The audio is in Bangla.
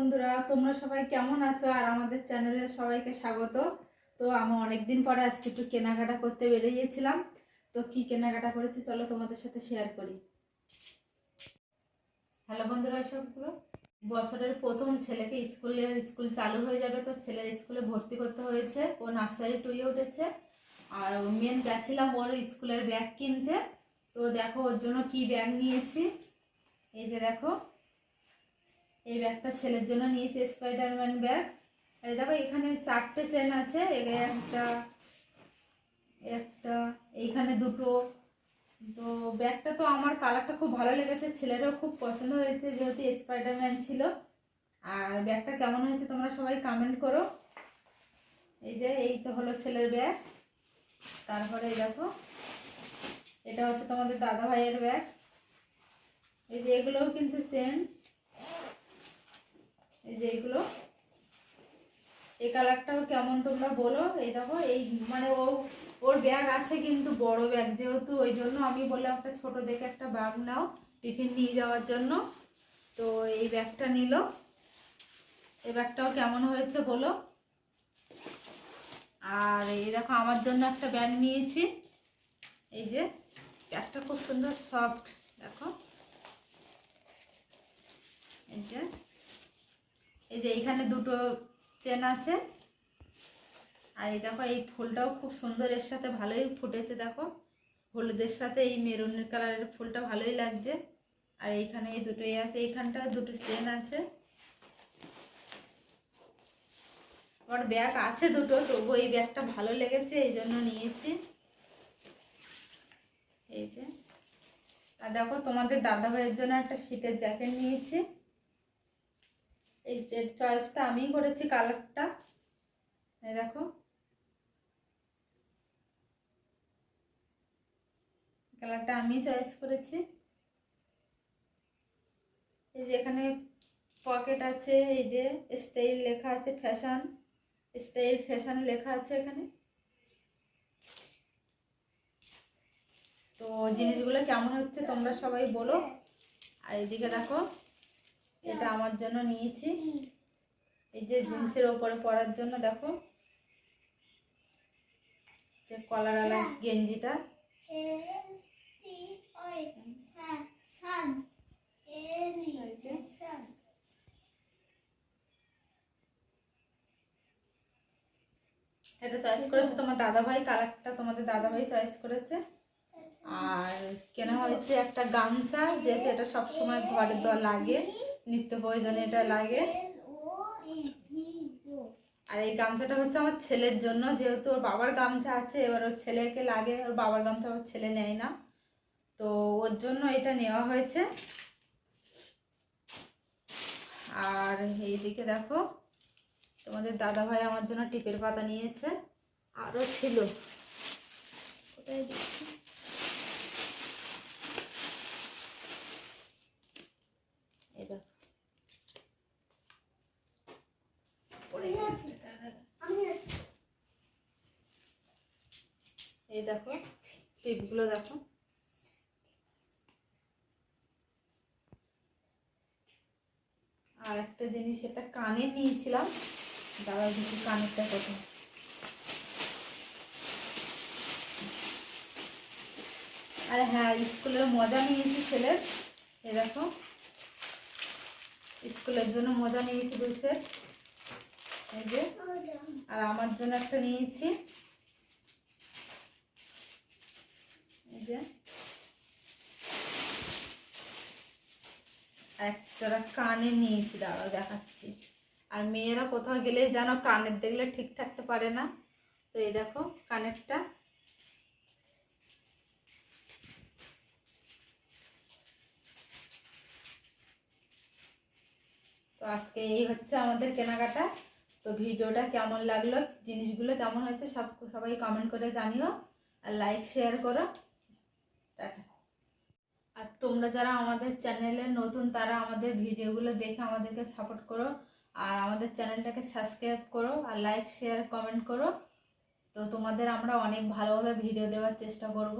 বন্ধুরা, তোমরা সবাই কেমন আছো? আর আমাদের চ্যানেলে সবাইকে স্বাগত। তো আমি অনেকদিন পরে আজকে একটু কেনাকাটা করতে বেরিয়েছিলাম তো কি কেনাকাটা করেছি চলো তোমাদের সাথে শেয়ার করি। হ্যালো বন্ধুরা সবগুলো বছরের প্রথম ছেলেকে স্কুলে, স্কুল চালু হয়ে যাবে তো ছেলের স্কুলে ভর্তি করতে হয়েছে। ও নার্সারি টুয়ে উঠেছে। আর মেন গেছিলাম ওর স্কুলের ব্যাগ কিনতে। তো দেখো ওর জন্য কি ব্যাগ নিয়েছি। এই যে দেখো এই ব্যাগটা ছেলের জন্য নিয়েছি স্পাইডারম্যান ব্যাগ। আর দেখো, এখানে চারটে চেন আছে একটা একটা, এইখানে দুটো। তো ব্যাগটা তো আমার কালারটা খুব ভালো লেগেছে, ছেলেরও খুব পছন্দ হয়েছে, যেহেতু স্পাইডারম্যান ছিল। আর ব্যাগটা কেমন হয়েছে তোমরা সবাই কমেন্ট করো। এই যে, এই তো হলো ছেলের ব্যাগ। তারপরে দেখো, এটা হচ্ছে তোমাদের দাদা ভাইয়ের ব্যাগ। এই যে, এগুলোও কিন্তু সেম। এই যে এগুলো এই কালারটাও কেমন তোমরা বলো? এই দেখো, এই মানে ও, ওর ব্যাগ আছে কিন্তু বড় ব্যাগ যেহেতু ওই জন্য আমি বললাম একটা ছোট দেখে একটা ব্যাগ নাও টিফিন নিয়ে যাওয়ার জন্য। তো এই ব্যাগটা নিল। এই ব্যাগটাও কেমন হয়েছে বলো? আর এই দেখো, আমার জন্য একটা ব্যাগ নিয়েছি। এই যে ব্যাগটা খুব সুন্দর সফট দেখো। এই যে এই যে এইখানে দুটো চেন আছে। আর এই দেখো, এই ফুলটাও খুব সুন্দর, এর সাথে ভালোই ফুটেছে, দেখো। হলুদের সাথে এই মেরুনের কালারের ফুলটা ভালোই লাগছে। আর এইখানে এই দুটোই আছে এইখানটা দুটো চেন আছে। আমার ব্যাগ আছে দুটো তবু এই ব্যাগটা ভালো লেগেছে, এই জন্য নিয়েছি। এই যে। আর দেখো, তোমাদের দাদা ভাইয়ের জন্য একটা শীতের জ্যাকেট নিয়েছি। এই যে চয়েসটা আমিই করেছি কালারটা এই দেখো। কালারটা আমি চয়েস করেছি। এই যে এখানে পকেট আছে, এই যে স্টাইল লেখা আছে ফ্যাশন স্টাইল ফ্যাশন লেখা আছে এখানে। তো জিনিসগুলো কেমন হচ্ছে তোমরা সবাই বলো। আর এদিকে দেখো। এটা আমার জন্য নিয়েছি। এই যে জিন্সের ওপরে পরার জন্য দেখো। যে কলারওয়ালা গেঞ্জিটা। এটা চয়েস করেছে তোমার দাদা ভাই কালারটা তোমাদের দাদা ভাই চয়েস করেছে। আর কেনা হয়েছে একটা গামছা, যেহেতু এটা সবসময় ঘরে দেওয়া লাগে, নিত্য প্রয়োজনে এটা লাগে। আর এই গামছাটা হচ্ছে আমার ছেলের জন্য, যেহেতু ওর বাবার গামছা আছে, এবার ওর ছেলেকে লাগে, ওর বাবার গামছা ওর ছেলে নেয় না। তো ওর জন্য এটা নেওয়া হয়েছে। আর এইদিকে দেখো, তোমাদের দাদা ভাই আমার জন্য টিপের পাতা নিয়েছে। আরও ছিল। কোথায় দিচ্ছি এই দেখো এই দেখো টিপগুলো দেখো। আর একটা জিনিস, এটা কানে নিয়েছিলাম। দাদা কানেরটা কত। আর হ্যাঁ স্কুলের মজা নিয়েছি ছেলের। স্কুলের জন্য মজা নিয়েছি সেট এই যে। আর আমার জন্য একটা নিয়েছি। এই যে। একটা কানে নিয়েছি, দাঁড়াও দেখাচ্ছি। আর মেয়েরা কোথাও গেলে যেন কানের দেখলে ঠিক থাকতে পারে না। তো এই দেখো কানেরটা। তো আজকে এই হচ্ছে আমাদের কেনাকাটা। তো ভিডিওটা কেমন লাগল, জিনিসগুলো কেমন হয়েছে সব সবাই কমেন্ট করে জানিও। আর লাইক শেয়ার করো। আর তোমরা যারা আমাদের চ্যানেলে নতুন, তারা আমাদের ভিডিওগুলো দেখে আমাদেরকে সাপোর্ট করো। আর আমাদের চ্যানেলটাকে সাবস্ক্রাইব করো আর লাইক শেয়ার কমেন্ট করো। তো তোমাদের আমরা অনেক ভালো ভালো ভিডিও দেওয়ার চেষ্টা করব।